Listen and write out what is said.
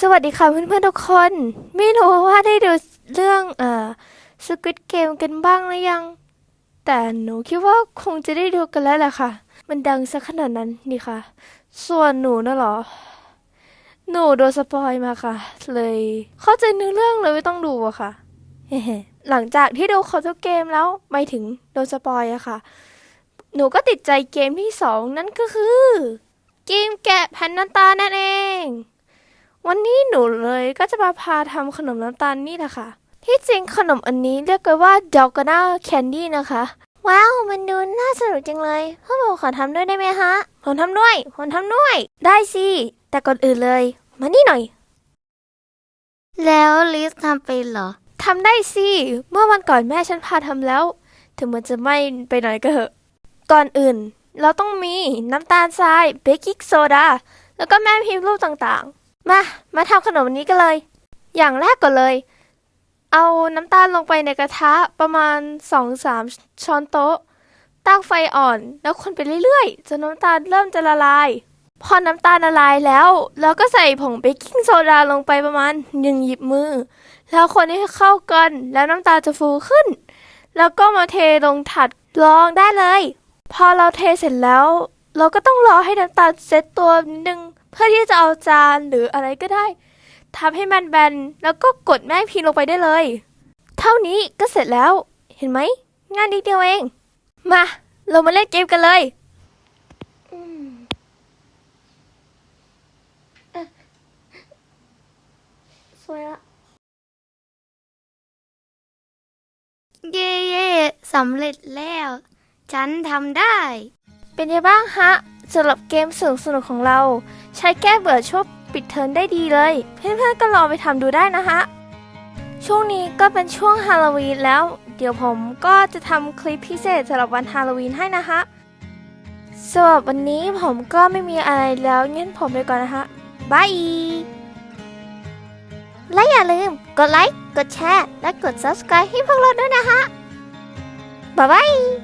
สวัสดีค่ะเพื่อนๆทุกคน ไม่รู้ว่าได้ดูเรื่องเอ่อสควิตเกมกันบ้างหรือยัง แต่หนูคิดว่าคงจะได้ดูกันแล้วแหละค่ะ มันดังสักขนาดนั้นนี่ค่ะ ส่วนหนูนะหรอ หนูโดนสปอยมาค่ะ เลยเข้าใจเนื้อเรื่องเลยไม่ต้องดูอะค่ะเฮ้ๆหลังจากที่ดูครบทุกเกมแล้วไม่ถึงโดนสปอยอะค่ะ หนูก็ติดใจเกมที่สองนั่นก็คือ เกมแกะแผ่นน้ำตานั่นเอง วันนี้หนูเลยก็จะมาพาทำขนมน้ำตาลนี่แหละค่ะ ที่จริงขนมอันนี้เรียกกันว่าดอกกานาแคนดี้นะคะ ว้าว มันดูน่าสนุกจังเลยพ่อผมขอทำด้วยได้ไหมฮะผมทำด้วยผมทำด้วย ได้สิ แต่ก่อนอื่นเลย มานี่หน่อย แล้วลิสทำเป็นเหรอ ทำได้สิ เมื่อวันก่อนแม่ฉันพาทำแล้ว ถึงมันจะไม่ไปหน่อยก็เหอะ ก่อนอื่น เราต้องมีน้ำตาลทรายเบกกิ้งโซดา แล้วก็แม่พิมพ์รูปต่างๆ มา มาทำขนมนี้กันเลย อย่างแรกก่อนเลย เอาน้ำตาลลงไปในกระทะประมาณ 2-3 ช้อนโต๊ะ ตั้งไฟอ่อน แล้วคนไปเรื่อยๆ จนน้ำตาลเริ่มจะละลาย พอน้ำตาลละลายแล้ว เราก็ใส่ผงเบกกิ้งโซดาลงไปประมาณหนึ่งหยิบมือ แล้วคนให้เข้ากัน แล้วน้ำตาลจะฟูขึ้น แล้วก็มาเทลงถัดรองได้เลย พอเราเทเสร็จแล้ว เราก็ต้องรอให้น้ำตาลเซตตัวนิดนึง เพื่อที่จะเอาจานหรืออะไรก็ได้ทำให้มันแบนแล้วก็กดแม่พิมพ์ลงไปได้เลย เท่านี้ก็เสร็จแล้ว เห็นไหมงานนิดเดียวเอง มา เรามาเล่นเกมกันเลยอืมอะสวยละเย่เย่สำเร็จแล้ว ฉันทำได้ เป็นยังบ้างฮะสำหรับเกมสนุกสนุกของเรา ใช้แก้เบื่อช่วงปิดเทอมได้ดีเลย เพื่อนๆก็ลองไปทำดูได้นะฮะ ช่วงนี้ก็เป็นช่วงฮาโลวีนแล้ว เดี๋ยวผมก็จะทำคลิปพิเศษสำหรับวันฮาโลวีนให้นะฮะสำหรับวันนี้ผมก็ไม่มีอะไรแล้วงั้นผมไปก่อนนะฮะบายและอย่าลืมกดไลค์ กดแชร์ และกด subscribe ให้พวกเราด้วยนะฮะบ๊ายบาย